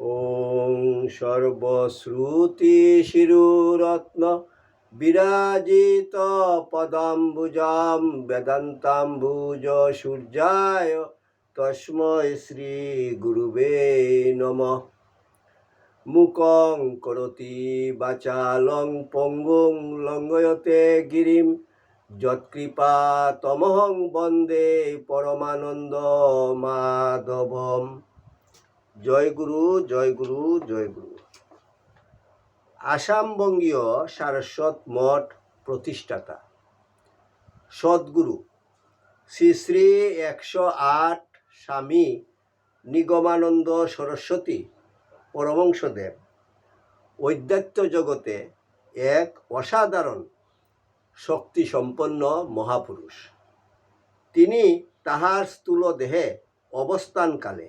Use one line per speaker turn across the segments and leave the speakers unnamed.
ওং সর্বশ্রুতি শিরুরত্ন বিরাজিত পদাম্বুজাম বেদান্তাম্বুজ সূর্যায় তস্ময় শ্রী গুরুবে নম। মুকং করতি বাচালং পঙ্গুং লঙ্গয়তে গিরিম যৎকৃপা তমহং বন্দে পরমানন্দ মাধবম। জয় গুরু জয় গুরু জয় গুরু। আসামবঙ্গীয় সারস্বত মঠ প্রতিষ্ঠাতা। সদ্গুরু। শ্রী শ্রী একশো আট স্বামী নিগমানন্দ সরস্বতী পরমংশদেব অধ্যাত্ম জগতে এক অসাধারণ, শক্তিসম্পন্ন মহাপুরুষ। তিনি তাহার স্থূল দেহে অবস্থানকালে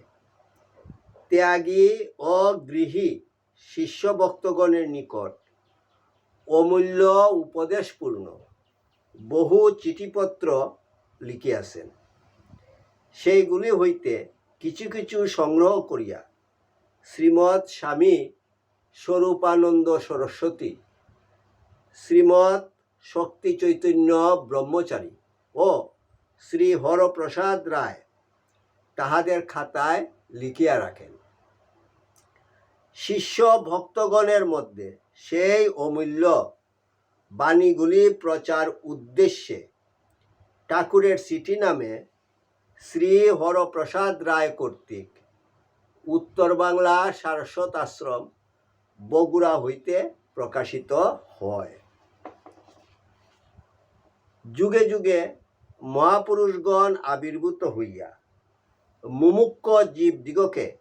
ত্যাগী ও গৃহী শিষ্য ভক্তগণের নিকট অমূল্য উপদেশপূর্ণ বহু চিঠিপত্র লিখিয়াছেন। সেইগুলি হইতে কিছু কিছু সংগ্রহ করিয়া শ্রীমৎ স্বামী স্বরূপানন্দ সরস্বতী, শ্রীমৎ শক্তি চৈতন্য ব্রহ্মচারী ও শ্রী হরপ্রসাদ রায় তাহাদের খাতায় লিখিয়া রাখেন। শিষ্য ভক্তগণের মধ্যে সেই অমূল্য বাণীগুলি প্রচার উদ্দেশ্যে ঠাকুরের সিটি নামে শ্রী হরপ্রসাদ রায় কর্তৃক উত্তর বাংলা সারস্বত আশ্রম বগুড়া হইতে প্রকাশিত হয়। যুগে যুগে মহাপুরুষগণ আবির্ভূত হইয়া মুমুক্ষ জীবদিগকে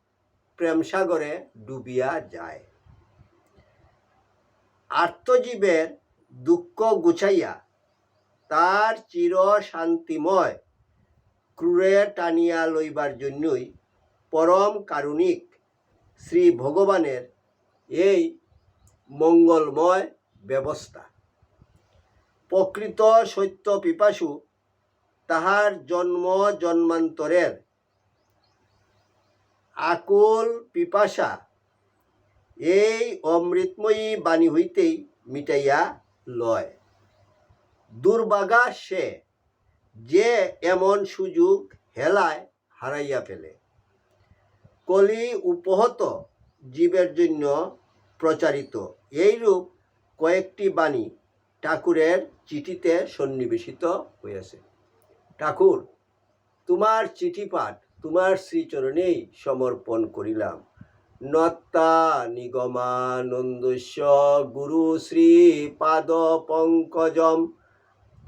প্রেমসাগরে ডুবিয়া যায়। আত্মজীবের দুঃখ গুছাইয়া তার চির শান্তিময় ক্রুরে টানিয়া লইবার জন্যই পরম কারুণিক শ্রী ভগবানের এই মঙ্গলময় ব্যবস্থা। প্রকৃত সত্য পিপাসু তাহার জন্ম জন্মান্তরের আকুল পিপাসা। এই অমৃতময়ী বাণী হইতেই মিটাইয়া লয়। দুর্বাগা সে যে এমন সুযোগ হেলায় হারাইয়া ফেলে। কলি উপহত জীবের জন্য প্রচারিত। এইরূপ কয়েকটি বাণী ঠাকুরের চিঠিতে সন্নিবেশিত হয়েছে ঠাকুর, তোমার চিঠি পাঠ তোমার শ্রীচরণেই সমর্পণ করিলাম। নত্তা নিগমানন্দস্য গুরু শ্রী পাদ পঙ্কজম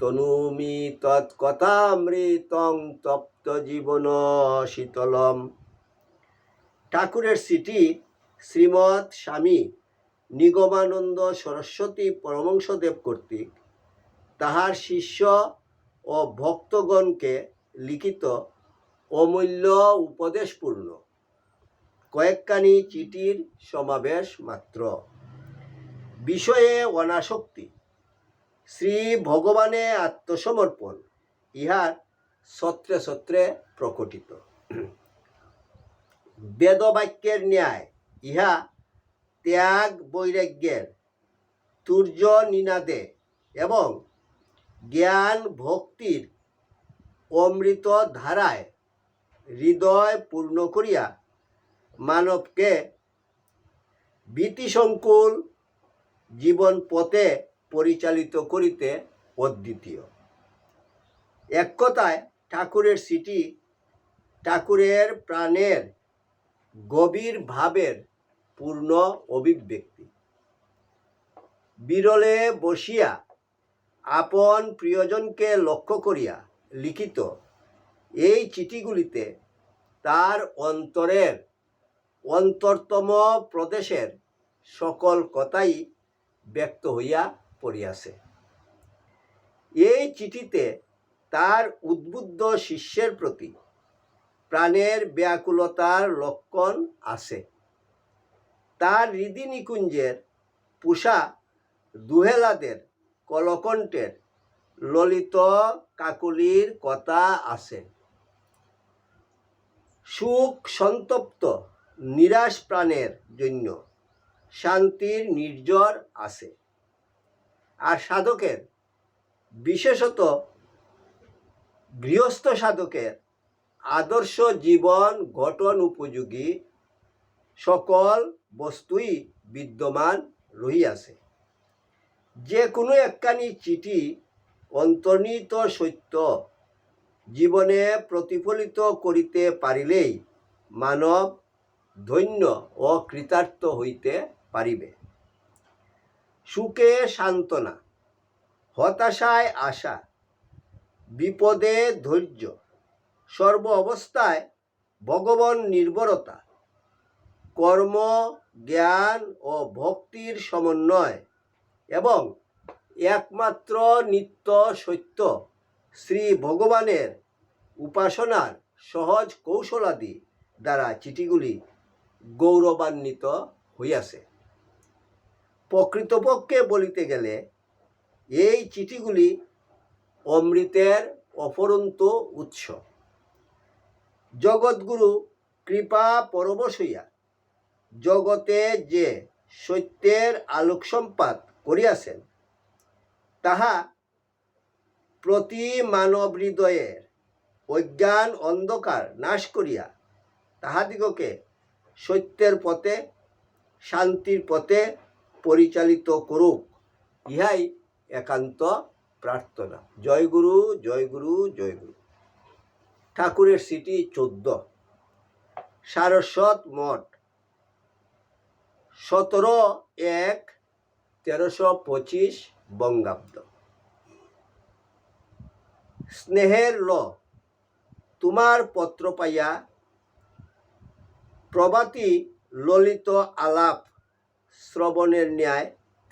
তনুমি তৎকথামৃতং তপ্ত জীবন শীতলম। ঠাকুরের সিটি শ্রীমৎ স্বামী নিগমানন্দ সরস্বতী পরমংশদেব কর্তৃক, তাহার শিষ্য ও ভক্তগণকে লিখিত অমূল্য উপদেশপূর্ণ। কয়েকখানি চিঠির সমাবেশ মাত্র। বিষয়ে অনাসক্তি। শ্রী ভগবানে আত্মসমর্পণ, ইহার সত্রে সত্রে প্রকটিত। বেদবাক্যের ন্যায়, ইহা ত্যাগ বৈরাগ্যের তুর্য নিনাদে এবং জ্ঞান ভক্তির অমৃত ধারায় হৃদয় পূর্ণ করিয়া মানবকে ভীতিসংকুল জীবন পথে পরিচালিত করিতে অদ্বিতীয়। এক কথায়, ঠাকুরের সিটি ঠাকুরের প্রাণের গভীর ভাবের পূর্ণ অভিব্যক্তি। বিরলে বসিয়া আপন প্রিয়জনকে লক্ষ্য করিয়া লিখিত এই চিঠিগুলিতে তার অন্তরের অন্তরতম প্রদেশের সকল কথাই ব্যক্ত হইয়া পড়িয়াছে। এই চিঠিতে তার উদ্বুদ্ধ শিষ্যের প্রতি প্রাণের ব্যাকুলতার লক্ষণ আছে। তার হৃদি নিকুঞ্জের পুষা দুহেলাদের কলকণ্ঠের ললিত কাকুলির কথা আছে। সুখ সন্তপ্ত, নিরাশ প্রাণের জন্য শান্তির নির্জর আছে। আর সাধকের, বিশেষত গৃহস্থ সাধকের আদর্শ জীবন গঠন উপযোগী সকল বস্তুই বিদ্যমান রহিয়াছে। যে কোনো একখানি চিঠি অন্তর্নিহিত সত্য জীবনে প্রতিফলিত করিতে পারিলেই মানব ধন্য ও কৃতার্থ হইতে পারিবে। সুখে সান্ত্বনা, হতাশায় আশা, বিপদে ধৈর্য, সর্ব অবস্থায় ভগবান নির্ভরতা কর্ম, জ্ঞান ও ভক্তির সমন্বয় এবং একমাত্র নিত্য সত্য শ্রী ভগবানের উপাসনার সহজ কৌশলাদি দ্বারা চিঠিগুলি গৌরবান্বিত হইয়াছে। প্রকৃতপক্ষে বলিতে গেলে এই চিঠিগুলি অমৃতের অপরন্ত উৎস। জগৎগুরু কৃপা পরবশ হইয়া জগতে যে সত্যের আলোক সম্পাদ করিয়াছেন, তাহা প্রতি মানব হৃদয়ের অজ্ঞান অন্ধকার নাশ করিয়া তাহাদিগকে সত্যের পথে, শান্তির পথে পরিচালিত করুক, ইহাই একান্ত প্রার্থনা। জয় গুরু জয় গুরু জয় গুরু। ঠাকুরের সিটি চোদ্দ। সারস্বত মঠ। সতেরো এক তেরোশো পঁচিশ বঙ্গাব্দ। স্নেহের ল। তোমার পত্র পাইয়া প্রভাতী ললিত আলাপ শ্রবণের ন্যায়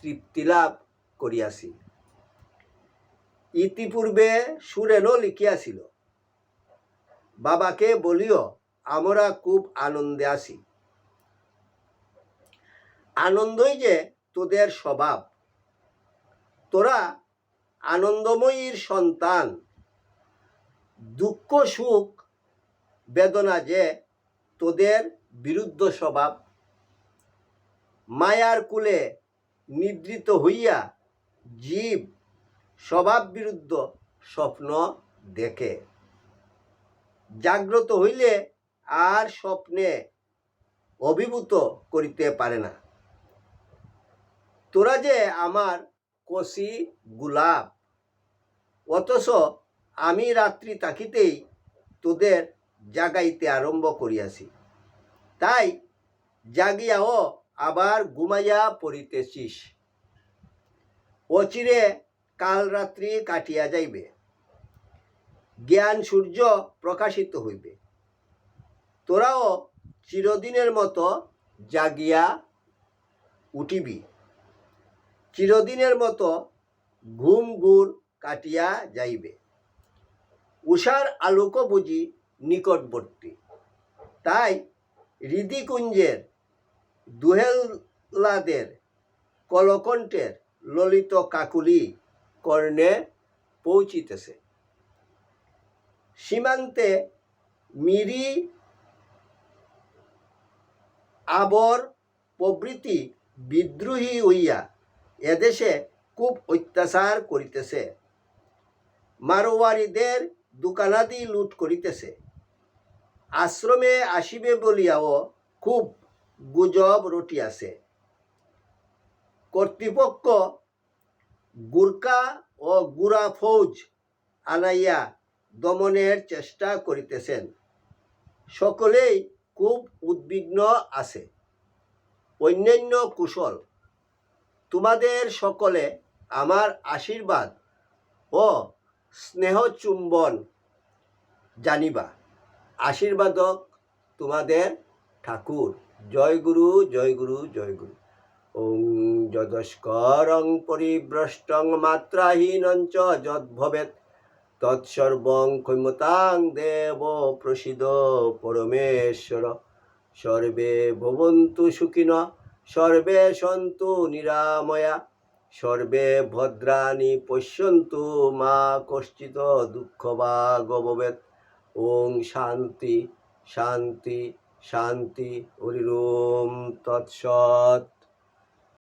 তৃপ্তি লাভ করিয়াছি। ইতিপূর্বে সুরেনও লিখিয়াছিল, বাবাকে বলিও, আমরা খুব আনন্দে আছি। আনন্দই যে তোদের স্বভাব। তোরা আনন্দময়ীর সন্তান দুঃখ, সুখ, বেদনা যে তোদের বিরুদ্ধ স্বভাব। মায়ার কুলে নিদ্রিত হইয়া জীব স্বভাব বিরুদ্ধ স্বপ্ন দেখে। জাগ্রত হইলে আর স্বপ্নে অভিভূত করিতে পারে না। তোরা যে আমার কষি গুলাব অথচ আমি রাত্রি তাকিতেই তোদের জাগাইতে আরম্ভ করিয়াছি। তাই জাগিয়াও আবার ঘুমাইয়া পড়িতেছিস। অচিরে কাল রাত্রি কাটিয়া যাইবে। জ্ঞান সূর্য প্রকাশিত হইবে। তোরাও চিরদিনের মতো জাগিয়া উঠিবি। চিরদিনের মতো ঘুম গুড় কাটিয়া যাইবে। উষার আলোক বুঝি নিকটবর্তী। তাই হৃদিকুঞ্জের, দুহেলাদের, কলকণ্ঠের ললিত কাকুলি কর্ণে পৌঁছিতেছে। সীমান্তে মিরি আবর প্রভৃতি বিদ্রোহী হইয়া এদেশে খুব অত্যাচার করিতেছে। মারোয়ারিদের দোকানাদি লুট করিতেছে। আশ্রমে আসিবে বলিয়াও খুব গুজব রটিয়াছে। কর্তৃপক্ষ গুর্কা ও গুড়া ফৌজ আনাইয়া দমনের চেষ্টা করিতেছেন। সকলেই খুব উদ্বিগ্ন আছে। অন্যান্য কুশল, তোমাদের সকলে আমার আশীর্বাদ ও স্নেহ চুম্বন জানিবা। আশীর্বাদক তোমাদের ঠাকুর। জয় গুরু জয় গুরু জয় গুরু। ওং যদস্করং পরিভ্রষ্টং মাত্রাহীনং চ যদ্ভবেৎ। তৎসর্বং ক্ষমতাং দেব প্রসিদ পরমেশ্বর। সর্বে ভবন্তু সুখিন, সর্বে সন্তু নিরাময়া। সর্বে ভদ্রাণি পশ্যন্তু মা কশ্চিত দুঃখ বা গবেদ ওং শান্তি শান্তি শান্তি হরিম তৎসৎ।